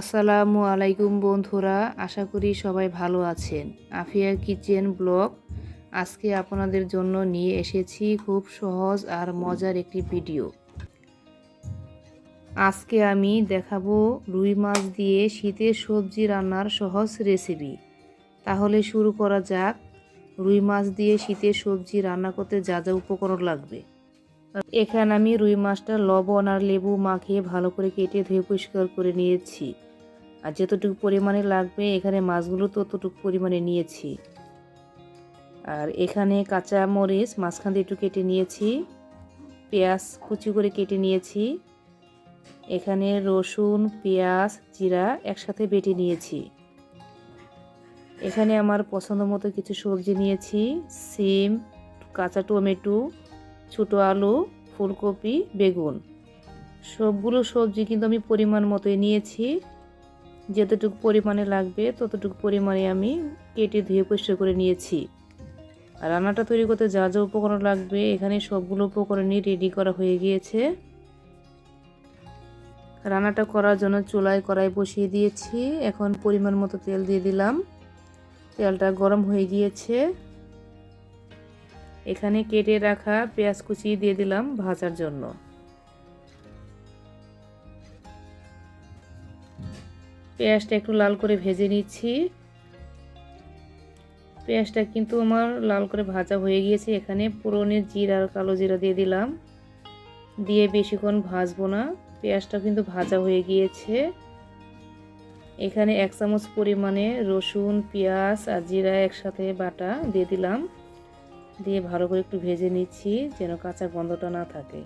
আসসালামু আলাইকুম বন্ধুরা, আশা করি সবাই ভালো আছেন। আফিয়া কিচেন ব্লগ আজকে আপনাদের জন্য নিয়ে এসেছি খুব সহজ আর মজার একটি ভিডিও। আজকে আমি দেখাবো রুই মাছ দিয়ে শীতের সবজি রান্নার সহজ রেসিপি তাহলে শুরু করা যাক। রুই মাছ দিয়ে শীতের সবজি রান্না করতে যা যা উপকরণ লাগবে। এখানে আমি রুই মাছটা লবণ আর লেবু মাখিয়ে ভালো করে কেটে ধুয়ে পরিষ্কার করে নিয়েছি। আর যতটুকু পরিমাণে লাগবে এখানে মাছগুলো ততটুকু পরিমাণে নিয়েছি। আর এখানে কাঁচা মরিচ মাঝখান দিয়ে একটু কেটে নিয়েছি, পেঁয়াজ কুচি করে কেটে নিয়েছি, এখানে রসুন, পেঁয়াজ, জিরা একসাথে বেটে নিয়েছি। এখানে আমার পছন্দ মতো কিছু সবজি নিয়েছি, সিম, কাঁচা টমেটো, ছোটো আলু, ফুলকপি, বেগুন। সবগুলো সবজি কিন্তু আমি পরিমাণ মতোই নিয়েছি। যতটুকু পরিমাণে লাগবে, ততটুকু পরিমাণে আমি কেটে ধুয়ে পরিষ্কার করে নিয়েছি। রান্নাটা তৈরি করতে যা যা উপকরণ লাগবে, এখানে সবগুলো উপকরণই রেডি করা হয়ে গিয়েছে। রান্নাটা করার জন্য চুলায় কড়াই বসিয়ে দিয়েছি। এখন পরিমাণ মতো তেল দিয়ে দিলাম। তেলটা গরম হয়ে গিয়েছে। এখানে কেটে রাখা পেঁয়াজ কুচি দিয়ে দিলাম ভাজার জন্য। পেঁয়াজটা একটু লাল করে ভেজে নিচ্ছি। পেঁয়াজটা কিন্তু আমার লাল করে ভাজা হয়ে গিয়েছে। এখানে পুরনের জিরা আর কালো জিরা দিয়ে দিলাম। দিয়ে বেশিক্ষণ ভাজবো না। পেঁয়াজটা কিন্তু ভাজা হয়ে গিয়েছে। এখানে এক চামচ পরিমাণে রসুন, পেঁয়াজ আর জিরা একসাথে বাটা দিয়ে দিলাম। দিয়ে ভালো করে একটু ভেজে নিচ্ছি যেন কাঁচা গন্ধটা না থাকে।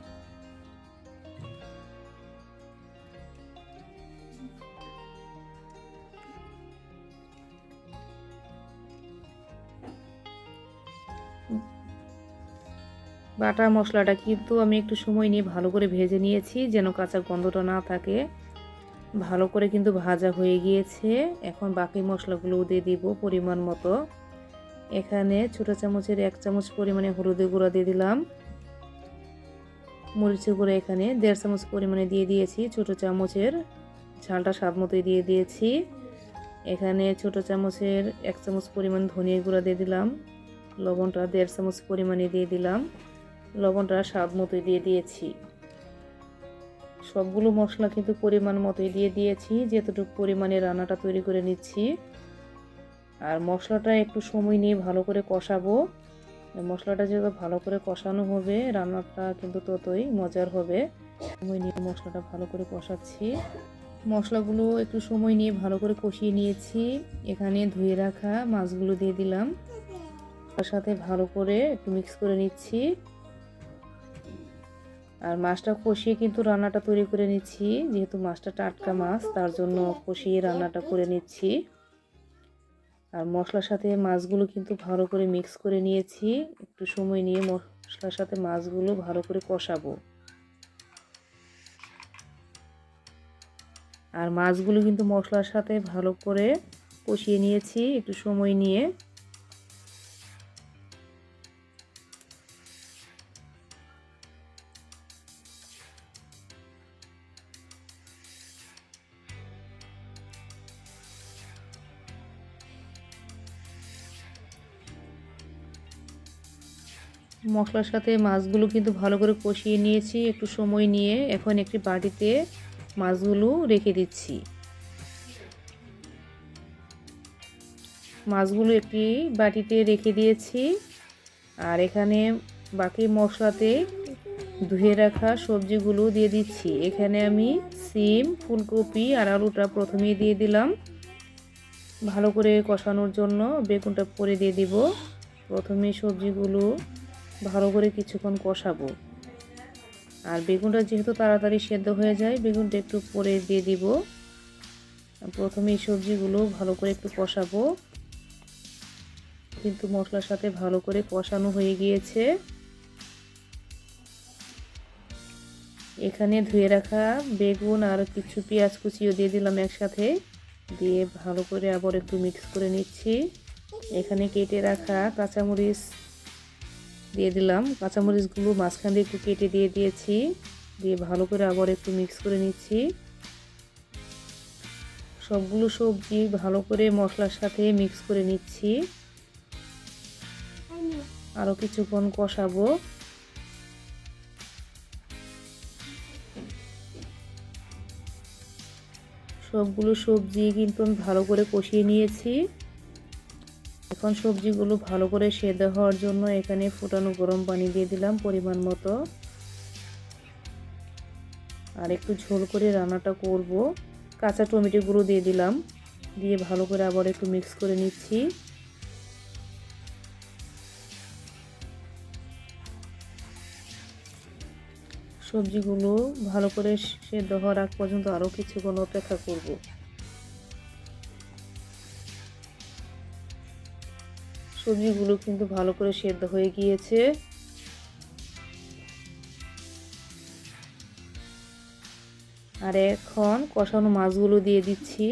বাটা মশলাটা কিন্তু আমি একটু সময় নিয়ে ভালো করে ভেজে নিয়েছি, যেন কাঁচা গন্ধটা না থাকে। ভালো করে কিন্তু ভাজা হয়ে গিয়েছে। এখন বাকি মশলাগুলোও দিয়ে দিব পরিমাণ মতো। এখানে ছোটো চামচের এক চামচ পরিমাণে হলুদের গুঁড়া দিয়ে দিলাম। মরিচের গুঁড়া এখানে দেড় চামচ পরিমাণে দিয়ে দিয়েছি। ছোটো চামচের ঝালটা স্বাদ মতোই দিয়ে দিয়েছি। এখানে ছোটো চামচের এক চামচ পরিমাণ ধনিয়া গুঁড়া দিয়ে দিলাম। লবণটা দেড় চামচ পরিমাণে দিয়ে দিলাম। লবণটা স্বাদ মতোই দিয়ে দিয়েছি। সবগুলো মশলা কিন্তু পরিমাণ মতোই দিয়ে দিয়েছি, যতটুকু পরিমাণে রান্নাটা তৈরি করে নিচ্ছি। আর মশলাটা একটু সময় নিয়ে ভালো করে কষাবো। মশলাটা যত ভালো করে কষানো হবে, রান্নাটা কিন্তু ততই মজার হবে। সময় নিয়ে মশলাটা ভালো করে কষাচ্ছি। মশলাগুলো একটু সময় নিয়ে ভালো করে কষিয়ে নিয়েছি। এখানে ধুয়ে রাখা মাছগুলো দিয়ে দিলাম। তার সাথে ভালো করে একটু মিক্স করে নিচ্ছি। আর মাছটা কষিয়ে কিন্তু রান্নাটা তৈরি করে নিচ্ছি, যেহেতু মাছটা টাটকা মাছ, তার জন্য কষিয়ে রান্নাটা করে নিচ্ছি। আর মশলার সাথে মাছগুলো কিন্তু ভালো করে মিক্স করে নিয়েছি, একটু সময় নিয়ে মশলার সাথে মাছগুলো ভালো করে কষাবো। আর মাছগুলো কিন্তু মশলার সাথে ভালো করে কষিয়ে নিয়েছি, একটু সময় নিয়ে। মশলার সাথে মাছগুলো কিন্তু ভালো করে কষিয়ে নিয়েছি। একটু সময় নিয়ে এখন একটি বাটিতে মাছগুলো রেখে দিচ্ছি। মাছগুলো একটি বাটিতে রেখে দিয়েছি। আর এখানে বাকি মশলাতে ধুয়ে রাখা সবজিগুলো দিয়ে দিচ্ছি। এখানে আমি সিম, ফুলকপি আর আলুটা প্রথমেই দিয়ে দিলাম। ভালো করে কষানোর জন্য বেগুনটা পরে দিয়ে দিব। প্রথমে সবজিগুলো ভালো করে কিছুক্ষণ কষাবো। আর বেগুনটা যেহেতু তাড়াতাড়ি সেদ্ধ হয়ে যায়, বেগুনটা একটু পরে দিয়ে দিব। প্রথমে এই সবজিগুলো ভালো করে একটু কষাবো। কিন্তু মশলার সাথে ভালো করে কষানো হয়ে গিয়েছে। এখানে ধুয়ে রাখা বেগুন আর কিছু পেঁয়াজ কুচিও দিয়ে দিলাম একসাথে। দিয়ে ভালো করে আবার একটু মিক্স করে নিচ্ছি। এখানে কেটে রাখা কাঁচামরিচ দিয়ে দিলাম। কাঁচামরিচগুলো মাঝখান দিয়ে একটু কেটে দিয়ে দিয়েছি। দিয়ে ভালো করে আবার একটু মিক্স করে নিচ্ছি। সবগুলো সবজি ভালো করে মশলার সাথে মিক্স করে নিচ্ছি। আরও কিছুক্ষণ কষাবো। সবগুলো সবজি কিন্তু আমি ভালো করে কষিয়ে নিয়েছি। এখন সবজিগুলো ভালো করে সেদ্ধ হওয়ার জন্য এখানে ফুটানো গরম পানি দিয়ে দিলাম পরিমাণ মতো। আর একটু ঝোল করে রান্নাটা করব। কাঁচা টমেটো গুঁড়ো দিয়ে দিলাম। দিয়ে ভালো করে আবার একটু মিক্স করে নিচ্ছি। সবজিগুলো ভালো করে সেদ্ধ হওয়ার আগ পর্যন্ত আরও কিছুক্ষণ অপেক্ষা করব। সবজিগুলো কিন্তু ভালো করে সেদ্ধ হয়ে গিয়েছে। আর এখন কষানো মাছগুলো দিয়ে দিচ্ছি।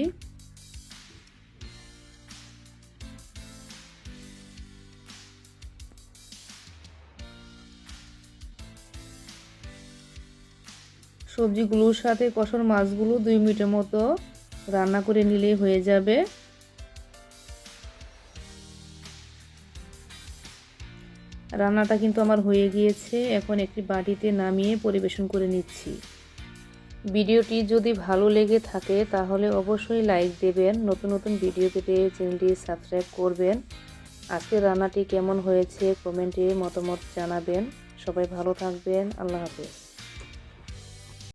সবজিগুলোর সাথে কষানো মাছগুলো দুই মিনিটের মতো রান্না করে নিলেই হয়ে যাবে। রান্নাটা কিন্তু আমার হয়ে গিয়েছে। এখন একটি বাটিতে নামিয়ে পরিবেশন করে নিচ্ছি। ভিডিওটি যদি ভালো লেগে থাকে, তাহলে অবশ্যই লাইক দেবেন, নতুন নতুন ভিডিও পেতে চ্যানেলটি সাবস্ক্রাইব করবেন। আজকে রান্নাটি কেমন হয়েছে, কমেন্টে মতামত জানাবেন। সবাই ভালো থাকবেন, আল্লাহ হাফেজ।